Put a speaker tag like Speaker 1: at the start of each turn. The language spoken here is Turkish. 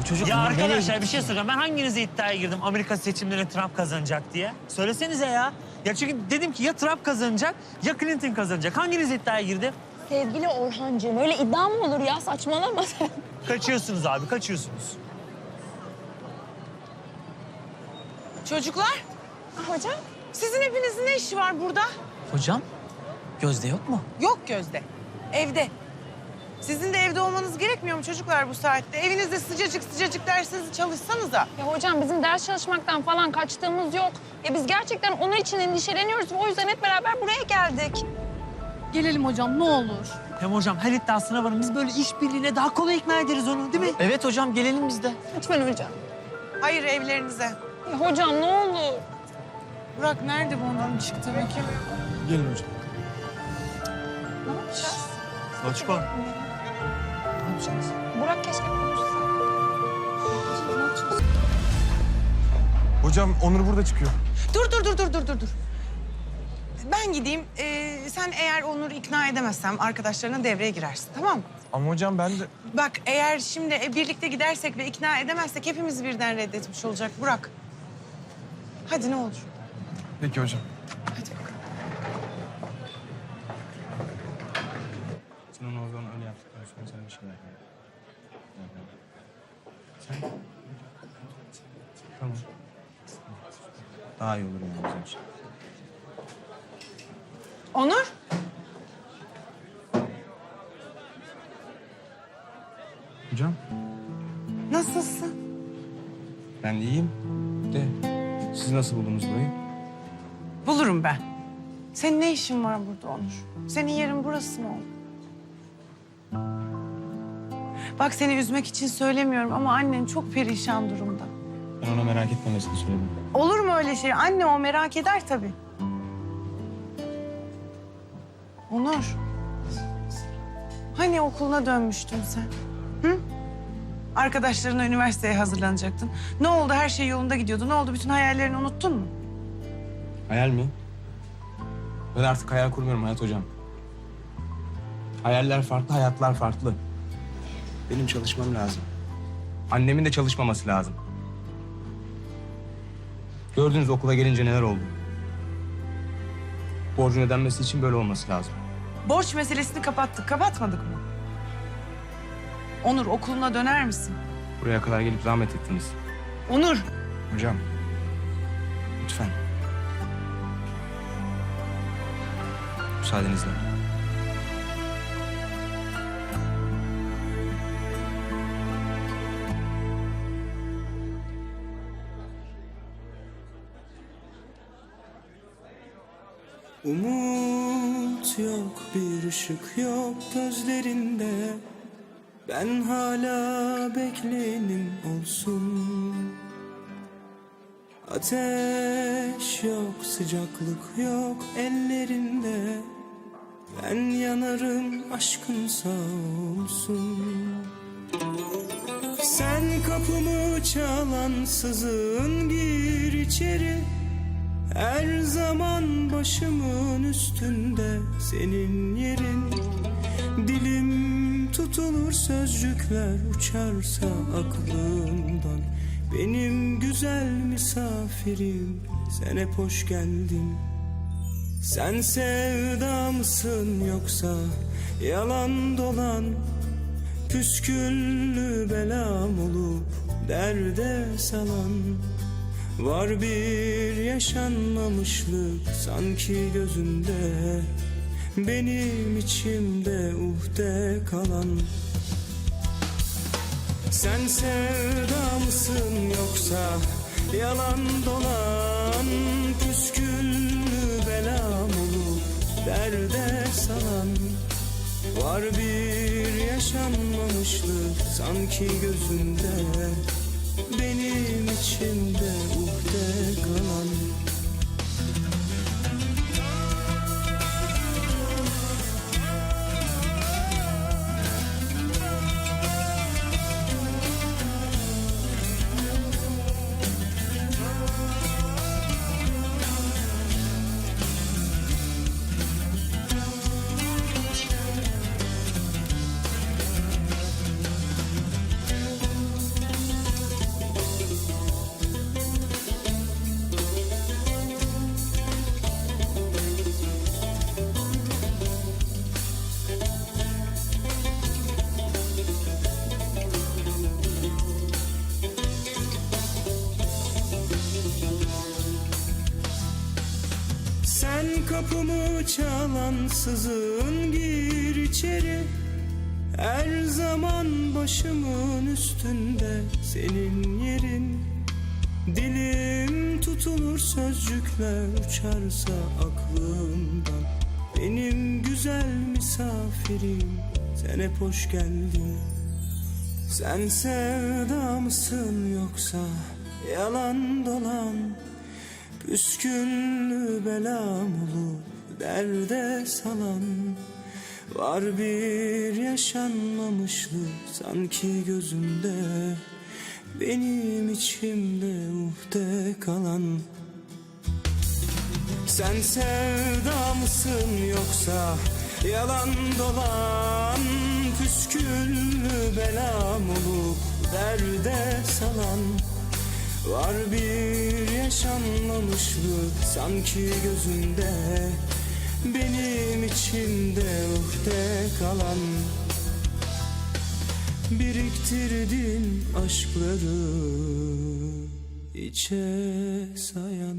Speaker 1: Bu çocuk
Speaker 2: Ya arkadaşlar bir şey soracağım. Ben hanginize iddiaya girdim Amerika seçimlerini Trump kazanacak diye? Söylesenize ya. Ya çünkü dedim ki ya Trump kazanacak ya Clinton kazanacak. Hanginiz iddiaya girdi?
Speaker 3: Sevgili Orhancığım öyle iddia mı olur ya saçmalama sen.
Speaker 2: Kaçıyorsunuz abi, kaçıyorsunuz.
Speaker 4: Çocuklar,
Speaker 3: Hocam
Speaker 4: sizin hepinizin ne işi var burada?
Speaker 1: Hocam Gözde yok mu?
Speaker 4: Yok Gözde, evde. Sizin de evde olmanız gerekmiyor mu çocuklar bu saatte? Evinizde sıcacık sıcacık dersinizi çalışsanıza.
Speaker 3: ya hocam bizim ders çalışmaktan falan kaçtığımız yok. Ya biz gerçekten onun için endişeleniyoruz ve o yüzden hep beraber buraya geldik.
Speaker 5: Gelelim hocam ne olur.
Speaker 2: Hem hocam her iddiasına varın. Biz böyle işbirliğine daha kolay ikna ederiz onu değil mi?
Speaker 1: Evet hocam gelelim biz de.
Speaker 3: Lütfen hocam.
Speaker 4: Hayır evlerinize.
Speaker 3: Ya hocam ne olur.
Speaker 4: Burak nerede bu ondan çıktı peki?
Speaker 2: Gelin hocam.
Speaker 3: Ne yapacağız?
Speaker 2: Loçko.
Speaker 1: Ne yapacağız?
Speaker 3: Burak keşke konuşsa.
Speaker 6: Hocam Onur burada çıkıyor.
Speaker 4: Dur dur dur dur dur dur dur. Ben gideyim. Ee, sen eğer Onur'u ikna edemezsem arkadaşlarına devreye girersin tamam mı?
Speaker 6: Ama hocam ben de...
Speaker 4: Bak eğer şimdi e, birlikte gidersek ve ikna edemezsek hepimiz birden reddetmiş olacak Burak. Hadi ne olur.
Speaker 6: Peki hocam.
Speaker 4: Hadi bakalım.
Speaker 7: Sen onu o zaman öyle yaptıktan sonra sana bir şeyler yap. Sen... Tamam. Daha iyi olur yani bizim için.
Speaker 4: Onur.
Speaker 7: Hocam
Speaker 4: Nasılsın?
Speaker 7: ben iyiyim de siz nasıl buldunuz burayı?
Speaker 4: Bulurum ben. Senin ne işin var burada Onur? Senin yerin burası mı oğlum? Bak seni üzmek için söylemiyorum ama annen çok perişan durumda.
Speaker 7: Ben ona merak etmemesini söyledim.
Speaker 4: Olur mu öyle şey? Anne o merak eder tabii. Onur. Hani okuluna dönmüştün sen? Hı? Arkadaşlarınla üniversiteye hazırlanacaktın. Ne oldu? Her şey yolunda gidiyordu. Ne oldu? Bütün hayallerini unuttun mu?
Speaker 7: Hayal mi? Ben artık hayal kurmuyorum Hayat Hocam. Hayaller farklı, hayatlar farklı. Benim çalışmam lazım. Annemin de çalışmaması lazım. Gördünüz okula gelince neler oldu. Borcun ödenmesi için böyle olması lazım.
Speaker 4: Borç meselesini kapattık. Kapatmadık mı? Onur okuluna döner misin?
Speaker 7: Buraya kadar gelip zahmet ettiniz.
Speaker 4: Onur.
Speaker 7: Hocam, lütfen. Müsaadenizle.
Speaker 8: Umut yok bir ışık yok gözlerinde. Ben hala bekleyenim olsun. Ateş yok sıcaklık yok ellerinde. Ben yanarım aşkın sağ olsun. Sen kapımı çalansızın gir içeri her zaman başımın üstünde senin yerin. Dilim tutulur sözcükler uçarsa aklımdan. Benim güzel misafirim sen hep hoş geldin. Sen sevda mısın yoksa yalan dolan? Püsküllü belam olup derde salan Var bir yaşanmamışlık sanki gözünde Benim içimde uhde kalan. Sen sevda mısın yoksa yalan dolan? Püsküllü belam olup derde salan? Var bir yaşanmamışlık sanki gözünde Benim içimde uhde kalan Kapımı çalansızın gir içeri. Her zaman başımın üstünde senin yerin. Dilim tutulur sözcükler uçarsa aklımdan. Benim güzel misafirim sen hep hoş geldin. Sen sevda mısın yoksa yalan dolan Püskünlü belam olup derde salan. Var bir yaşanmamışlık sanki gözümde. Benim içimde uhde kalan. Sen sevda mısın yoksa yalan dolan? Püsküllü belam olup derde salan Var bir yaşanmamışlık sanki gözümde. Benim içimde uhde kalan. Biriktirdin aşkları içe sayan